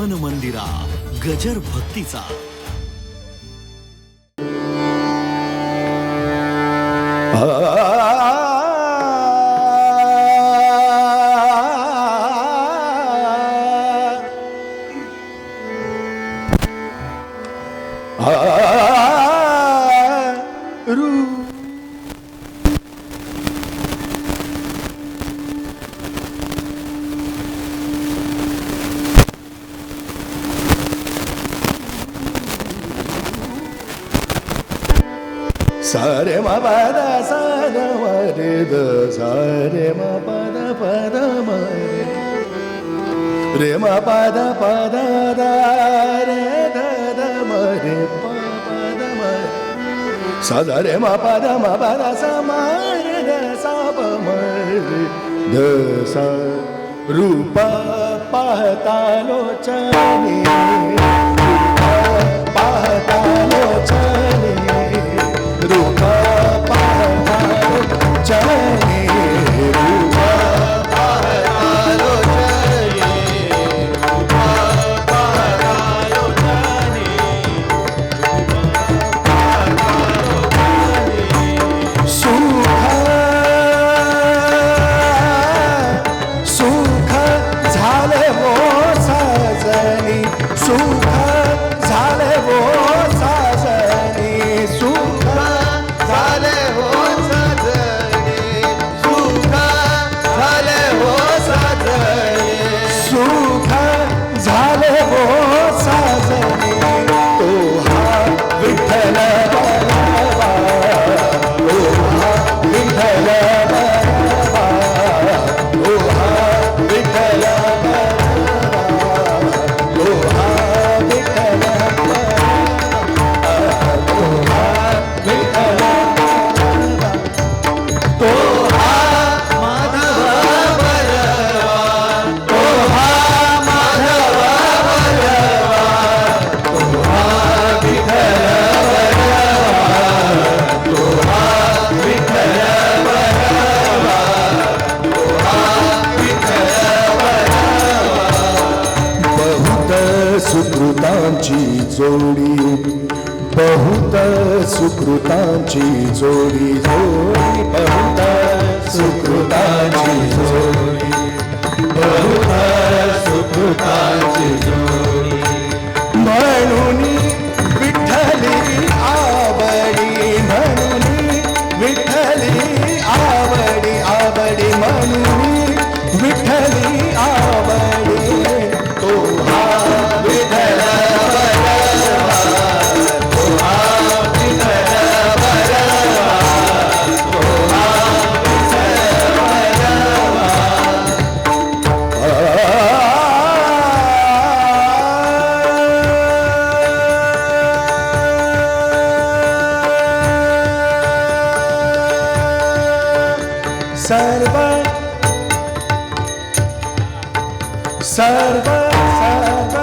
मन मंदिरा गजर भक्तीचा रू सारे मा पद साध रे द सारे मा पद पद रे म पद पद रे द म रे पद म साध रे म पद म पद सा म रे द सा प म रे द सा रूपा पाहता लोचनी. Oh. सुकृतांची जोडी. बहुत सुकृतांची जोडी. जोडी बहुत सुकृतांची ਸਰਬ ਸਰਬ ਸਰਬ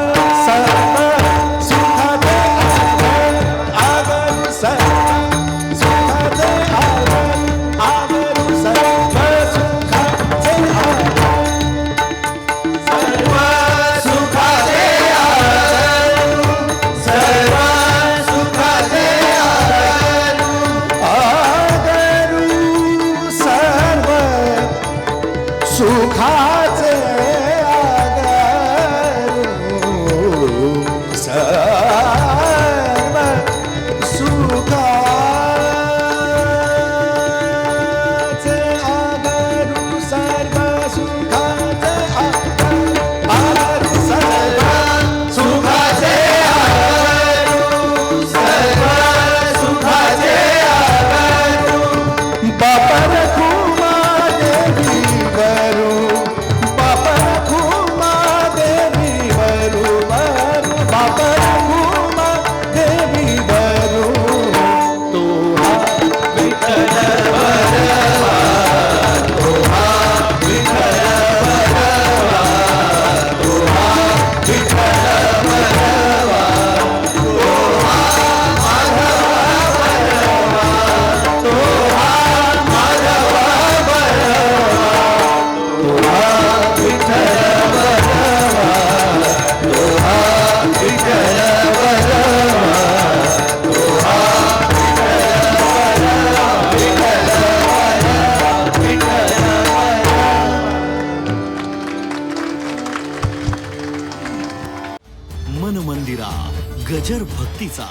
गजर भक्तीचा